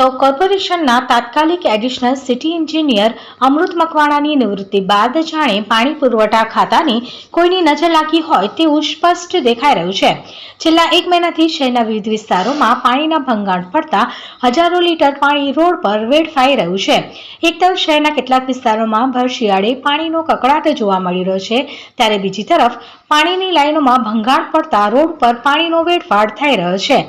તો કોર્પોરેશનના તાત્કાલિક એડિશનલ સિટી એન્જિનિયર અમૃત મકવાણાની નિવૃત્તિ બાદ જાણે પાણી પુરવઠા ખાતાની કોઈની નજર લાગી હોય તેવું સ્પષ્ટ દેખાઈ રહ્યું છે. છેલ્લા એક મહિનાથી શહેરના વિવિધ વિસ્તારોમાં પાણીના ભંગાણ પડતા હજારો લીટર પાણી રોડ પર વેડફાઈ રહ્યું છે. એક તરફ શહેરના કેટલાક વિસ્તારોમાં ભર શિયાળે પાણીનો કકડાટ જોવા મળી રહ્યો છે. ત્યારે બીજી તરફ પાણીની લાઈનોમાં ભંગાણ પડતા રોડ પર પાણીનો વેડફાટ થઈ રહ્યો છે.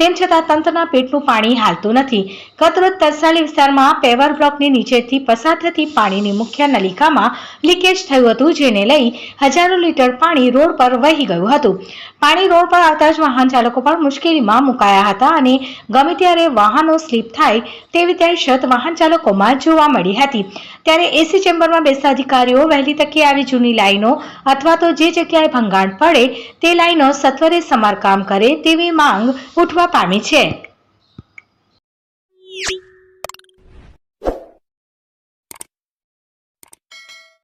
તેમ છતાં તંત્રના પેટનું પાણી હાલતું નથી. ગત રોજ તરસાલી વિસ્તારમાં પેવર બ્લોકની નીચેથી પસાર થતી પાણીની મુખ્ય નલિકામાં લીકેજ થયું હતું, જેને લઈ હજારો લીટર પાણી રોડ પર વહી ગયું હતું. પાણી રોડ પર આવતા જ વાહન ચાલકો પણ મુશ્કેલીમાં મુકાયા હતા અને ગમે ત્યારે વાહનો સ્લીપ થાય તેવી દહેશત વાહન ચાલકોમાં જોવા મળી હતી. ત્યારે એસી ચેમ્બરમાં બેસતા અધિકારીઓ વહેલી તકે આવી જૂની લાઈનો અથવા તો જે જગ્યાએ ભંગાણ પડે તે લાઈનો સત્વરે સમારકામ કરે તેવી માંગ ઉઠવા પામી છે.